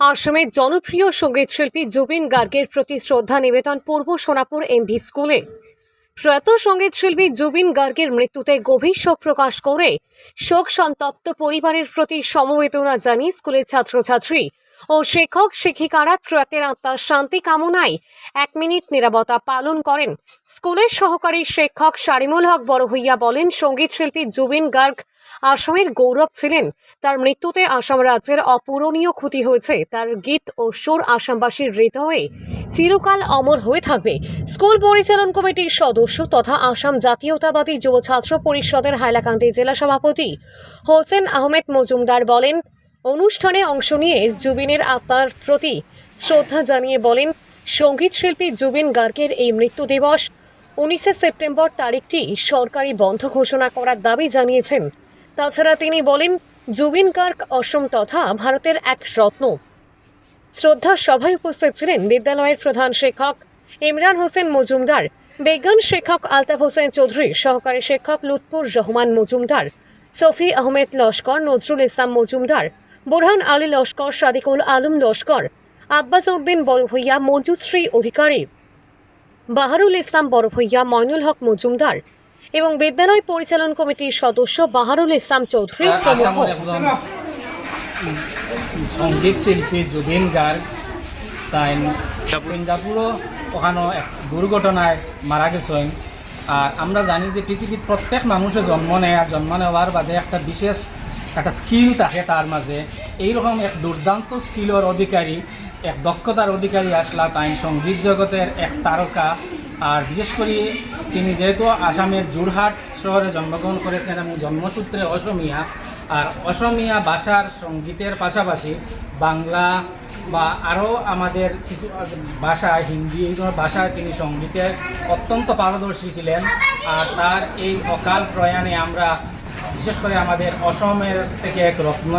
আসামের জনপ্রিয় সংগীত শিল্পী জুবিন গার্গের প্রতি শ্রদ্ধা নিবেদন পূর্ব সোনাপুর এমভি স্কুলে। প্রয়াত সংগীত শিল্পী জুবিন গার্গের মৃত্যুতে গভীর শোক প্রকাশ করে শোক সন্তপ্ত পরিবারের প্রতি সমবেদনা জানিয়ে স্কুলের ছাত্রছাত্রী ও শিক্ষক শিক্ষিকারা প্রয়াতের আত্মার শান্তি কামনায় এক মিনিট নিরাপত্তা পালন করেন। স্কুলের সহকারী শিক্ষক শারিমুল হক বড় হইয়া বলেন, সংগীত শিল্পী জুবিন গার্গ আসামের গৌরব ছিলেন। তার মৃত্যুতে আসাম রাজ্যের অপূরণীয় ক্ষতি হয়েছে। তার গীত ও সুর আসামবাসীর হৃদয়ে চিরকাল অমর হয়ে থাকবে। স্কুল পরিচালন কমিটির সদস্য তথা আসাম জাতীয়তাবাদী যুব ছাত্র পরিষদের হাইলাকান্দি জেলা সভাপতি হোসেন আহমেদ মজুমদার বলেন, অনুষ্ঠানে অংশ নিয়ে জুবিনের আত্মার প্রতি শ্রদ্ধা জানিয়ে বলেন, সংগীত শিল্পী জুবিন গার্গের এই মৃত্যু দিবস উনিশে সেপ্টেম্বর তারিখটি সরকারি বন্ধ ঘোষণা করার দাবি জানিয়েছেন। তাছাড়া তিনি বলেন, জুবিন গার্গ অসম তথা ভারতের এক রত্ন। শ্রদ্ধা সভায় উপস্থিত ছিলেন বিদ্যালয়ের প্রধান শিক্ষক ইমরান হোসেন মজুমদার, বিজ্ঞান শিক্ষক আলতাফ হোসেন চৌধুরী, সহকারী শিক্ষক লুৎপুর রহমান মজুমদার, সফি আহমেদ লস্কর, নজরুল ইসলাম মজুমদার, বুরহান আলী লস্কর, সাদিকুল আলম লস্কর, আব্বাস উদ্দিন বড়ভূইয়া, মঞ্জুশ্রী অধিকারী, বাহারুল ইসলাম বড়ভূইয়া ময়নুল হক মজুমদার এবং বিদ্যালয় পরিচালন কমিটির সদস্য বাহারুল ইসলাম চৌধুরী প্রমুখ। সংগীত শিল্পী জুবিন গার্গ তাই সিঙ্গাপুরও ওখানে এক দুর্ঘটনায় মারা গেছেন। আর আমরা জানি যে পৃথিবীর প্রত্যেক মানুষের জন্ম নেয় আর জন্ম নেওয়ার বাদে একটা বিশেষ একটা স্কিল থাকে তার মাঝে। এইরকম এক দুর্দান্ত স্কিলের অধিকারী এক দক্ষতার অধিকারী আসলা তাই সংগীত জগতের এক তারকা। আর বিশেষ করে তিনি যেহেতু আসামের যোরহাট শহরে জন্মগ্রহণ করেছেন এবং জন্মসূত্রে অসমিয়া, আর অসমিয়া ভাষার সঙ্গীতের পাশাপাশি বাংলা বা আরও আমাদের কিছু ভাষা হিন্দি এই ধরনের ভাষায় তিনি সঙ্গীতে অত্যন্ত পারদর্শী ছিলেন। আর তার এই অকাল প্রয়াণে আমরা, বিশেষ করে আমাদের অসমের থেকে এক রত্ন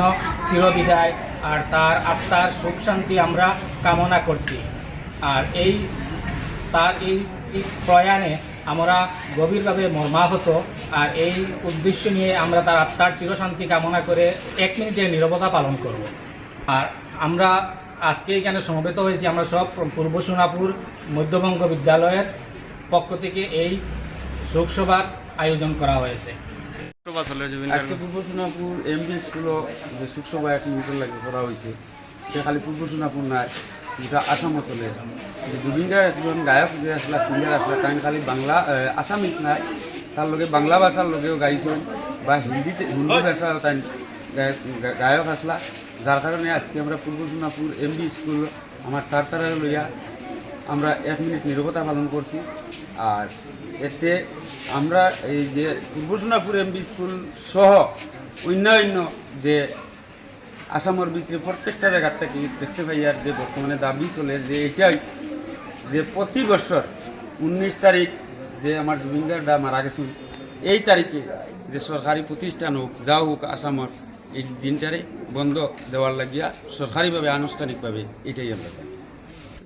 চিরবিদায়, আর তার আত্মার সুখ শান্তি আমরা কামনা করছি। আর এই তার এই এই প্রয়াণে আমরা গভীরভাবে মর্মাহত। আর এই উদ্দেশ্য নিয়ে আমরা তার আত্মার চিরশান্তি কামনা করে এক মিনিটের নীরবতা পালন করব। আর আমরা আজকে এখানে সমবেত হয়েছি। আমরা সব পূর্ব সোনাপুর মধ্যবঙ্গ বিদ্যালয়ের পক্ষ থেকে এই শোকসভার আয়োজন করা হয়েছে। আজকে পূর্ব সোনাপুর এম বি স্কুলও যে শোকসভা এক মিনিটের লাগে করা হয়েছে এটা খালি পূর্ব সোনাপুর নাই যেটা আসামও চলে যে জুবিন গার্গ একজন গায়ক যে আসলে সিঙ্গার আসলে তাই খালি বাংলা আসামিস নাই। তার লগে বাংলা ভাষার লগেও গাইছেন বা হিন্দিতে হিন্দি ভাষার তাই গায়ক- আসলা যার কারণে আজকে আমরা পূর্ব সোনাপুর এম বি স্কুল আমার স্যার তারা লইয়া আমরা এক মিনিট নীরবতা পালন করছি। আর এতে আমরা এই যে পূর্ব সোনাপুর এমবি স্কুল সহ অন্যান্য যে আসামের ভিতরে প্রত্যেকটা জায়গার থেকে দেখতে পাই আর যে বর্তমানে দাবি চলে যে এটাই যে প্রতি বছর উনিশ তারিখ যে আমার দা মারা গেছেন, এই তারিখে যে সরকারি প্রতিষ্ঠান হোক, যা হোক আসামর এই দিনটারে বন্ধ দেওয়ার লাগিয়া সরকারিভাবে, আনুষ্ঠানিকভাবে এটাই আমরা